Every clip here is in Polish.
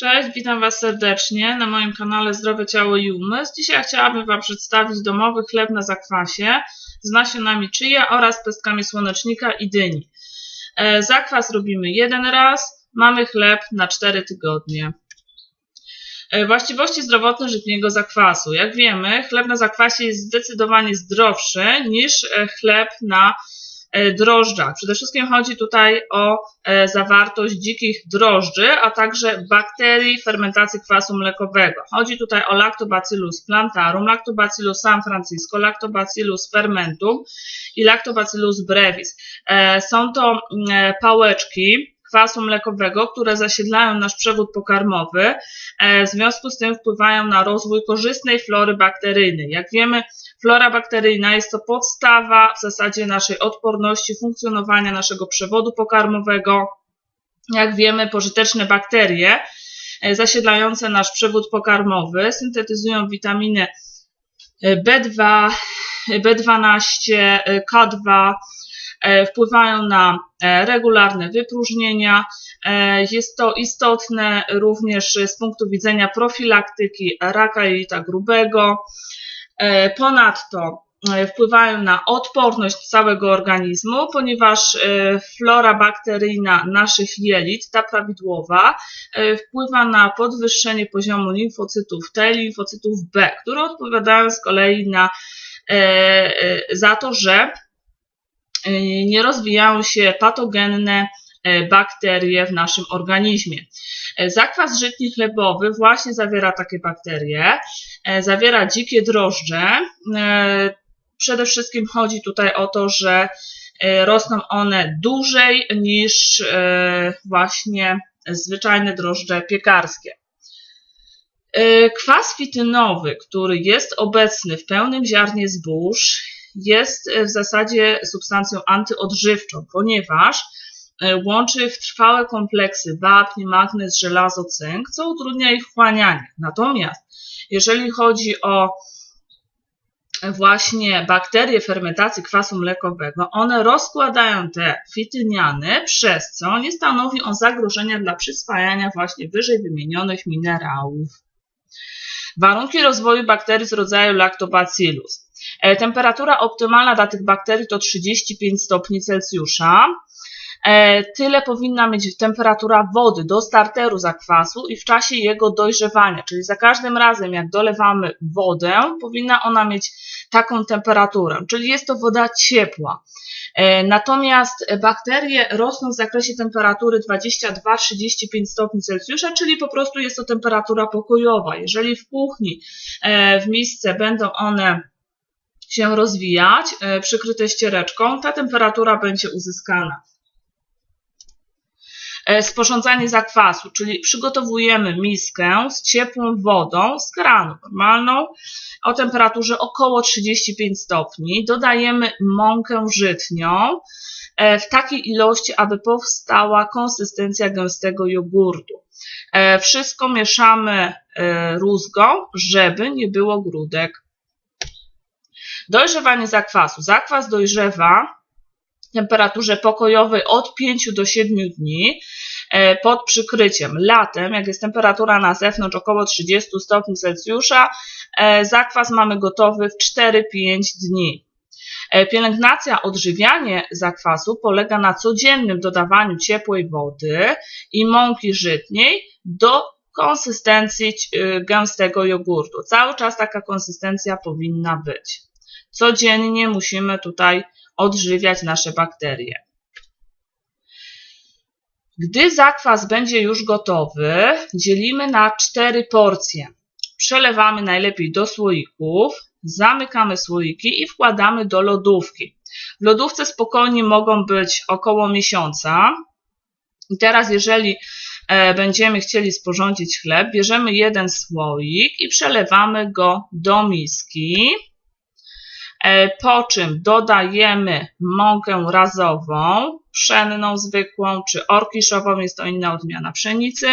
Cześć, witam Was serdecznie na moim kanale Zdrowe Ciało i Umysł. Dzisiaj chciałabym Wam przedstawić domowy chleb na zakwasie z nasionami chia oraz pestkami słonecznika i dyni. E, zakwas robimy jeden raz, mamy chleb na 4 tygodnie. E, właściwości zdrowotne żytniego zakwasu. Jak wiemy, chleb na zakwasie jest zdecydowanie zdrowszy niż e, chleb na E, drożdżach. Przede wszystkim chodzi tutaj o e, zawartość dzikich drożdży, a także bakterii fermentacji kwasu mlekowego. Chodzi tutaj o Lactobacillus plantarum, Lactobacillus san francisco, Lactobacillus fermentum i Lactobacillus brevis. E, są to mm, pałeczki, kwasu mlekowego, które zasiedlają nasz przewód pokarmowy, w związku z tym wpływają na rozwój korzystnej flory bakteryjnej. Jak wiemy, Flora bakteryjna jest to podstawa w zasadzie naszej odporności, funkcjonowania naszego przewodu pokarmowego. Jak wiemy, pożyteczne bakterie e, zasiedlające nasz przewód pokarmowy syntetyzują witaminy B2, B12, K2, wpływają na e, regularne wypróżnienia. E, jest to istotne również z punktu widzenia profilaktyki raka jelita grubego, E, ponadto e, wpływają na odporność całego organizmu, ponieważ e, flora bakteryjna naszych jelit, ta prawidłowa, wpływa na podwyższenie poziomu limfocytów T, limfocytów B, które odpowiadają z kolei na, za to, że nie rozwijają się patogenne bakterie w naszym organizmie. Zakwas żytni chlebowy właśnie zawiera takie bakterie, zawiera dzikie drożdże. Przede wszystkim chodzi tutaj o to, że rosną one dłużej niż właśnie zwyczajne drożdże piekarskie. Kwas fitynowy, który jest obecny w pełnym ziarnie zbóż, jest w zasadzie substancją antyodżywczą, ponieważ E, łączy w trwałe kompleksy wapń, magnez, żelazo, cynk, co utrudnia ich wchłanianie. Natomiast jeżeli chodzi o właśnie bakterie fermentacji kwasu mlekowego, one rozkładają te fityniany, przez co nie stanowi on zagrożenia dla przyswajania właśnie wyżej wymienionych minerałów. Warunki rozwoju bakterii z rodzaju Lactobacillus. E, temperatura optymalna dla tych bakterii to 35 stopni Celsjusza. E, tyle powinna mieć temperatura wody do starteru zakwasu i w czasie jego dojrzewania, czyli za każdym razem jak dolewamy wodę, powinna ona mieć taką temperaturę, czyli jest to woda ciepła. E, natomiast bakterie rosną w zakresie temperatury 22-35 stopni Celsjusza, czyli po prostu jest to temperatura pokojowa. Jeżeli w kuchni, w misce będą one się rozwijać, przykryte ściereczką, ta temperatura będzie uzyskana. E, sporządzanie zakwasu, czyli przygotowujemy miskę z ciepłą wodą z kranu normalną o temperaturze około 35 stopni. Dodajemy mąkę żytnią e, w takiej ilości, aby powstała konsystencja gęstego jogurtu. E, wszystko mieszamy rózgą, żeby nie było grudek. Dojrzewanie zakwasu. Zakwas dojrzewa temperaturze pokojowej od 5 do 7 dni e, pod przykryciem. Latem, jak jest temperatura na zewnątrz około 30 stopni Celsjusza, e, zakwas mamy gotowy w 4-5 dni. E, pielęgnacja, odżywianie zakwasu polega na codziennym dodawaniu ciepłej wody i mąki żytniej do konsystencji gęstego jogurtu. Cały czas taka konsystencja powinna być. Codziennie musimy tutaj odżywiać nasze bakterie. Gdy zakwas będzie już gotowy, dzielimy na cztery porcje. Przelewamy najlepiej do słoików, zamykamy słoiki i wkładamy do lodówki. W lodówce spokojnie mogą być około miesiąca. I teraz, jeżeli e, będziemy chcieli sporządzić chleb, bierzemy jeden słoik i przelewamy go do miski. E, po czym dodajemy mąkę razową, pszenną zwykłą, czy orkiszową, jest to inna odmiana pszenicy,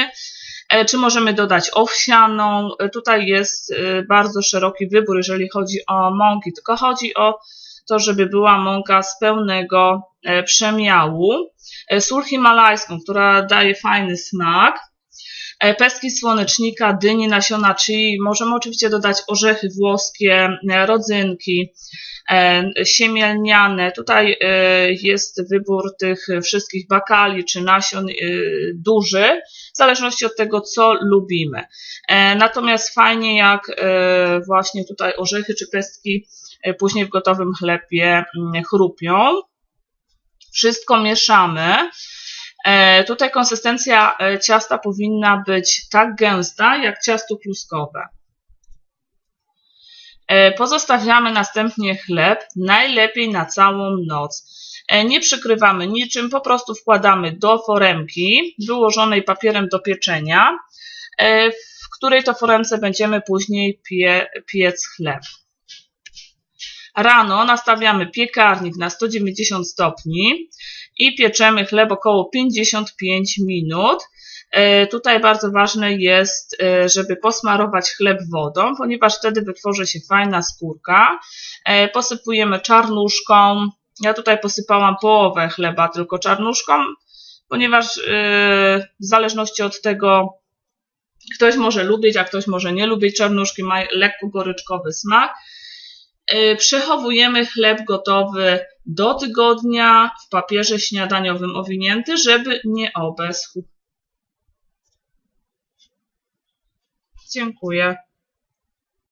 e, czy możemy dodać owsianą. E, tutaj jest bardzo szeroki wybór, jeżeli chodzi o mąki, tylko chodzi o to, żeby była mąka z pełnego przemiału. Sól himalajską, która daje fajny smak, E, Pestki słonecznika, dyni, nasiona chii. Możemy oczywiście dodać orzechy włoskie, e, rodzynki, e, siemielniane. Tutaj e, jest wybór tych wszystkich bakali czy nasion e, duży, w zależności od tego, co lubimy. E, Natomiast fajnie, jak e, właśnie tutaj orzechy czy pestki e, później w gotowym chlebie mm, chrupią. Wszystko mieszamy. E, Tutaj konsystencja e, ciasta powinna być tak gęsta, jak ciasto kluskowe. E, Pozostawiamy następnie chleb, najlepiej na całą noc. Nie przykrywamy niczym, po prostu wkładamy do foremki wyłożonej papierem do pieczenia, w której to foremce będziemy później pie, piec chleb. Rano nastawiamy piekarnik na 190 stopni i pieczemy chleb około 55 minut. E, Tutaj bardzo ważne jest, e, żeby posmarować chleb wodą, ponieważ wtedy wytworzy się fajna skórka. E, Posypujemy czarnuszką. Ja tutaj posypałam połowę chleba tylko czarnuszką, ponieważ w zależności od tego, ktoś może lubić, a ktoś może nie lubić czarnuszki, ma lekko goryczkowy smak. Przechowujemy chleb gotowy do tygodnia w papierze śniadaniowym owinięty, żeby nie obeschł. Dziękuję.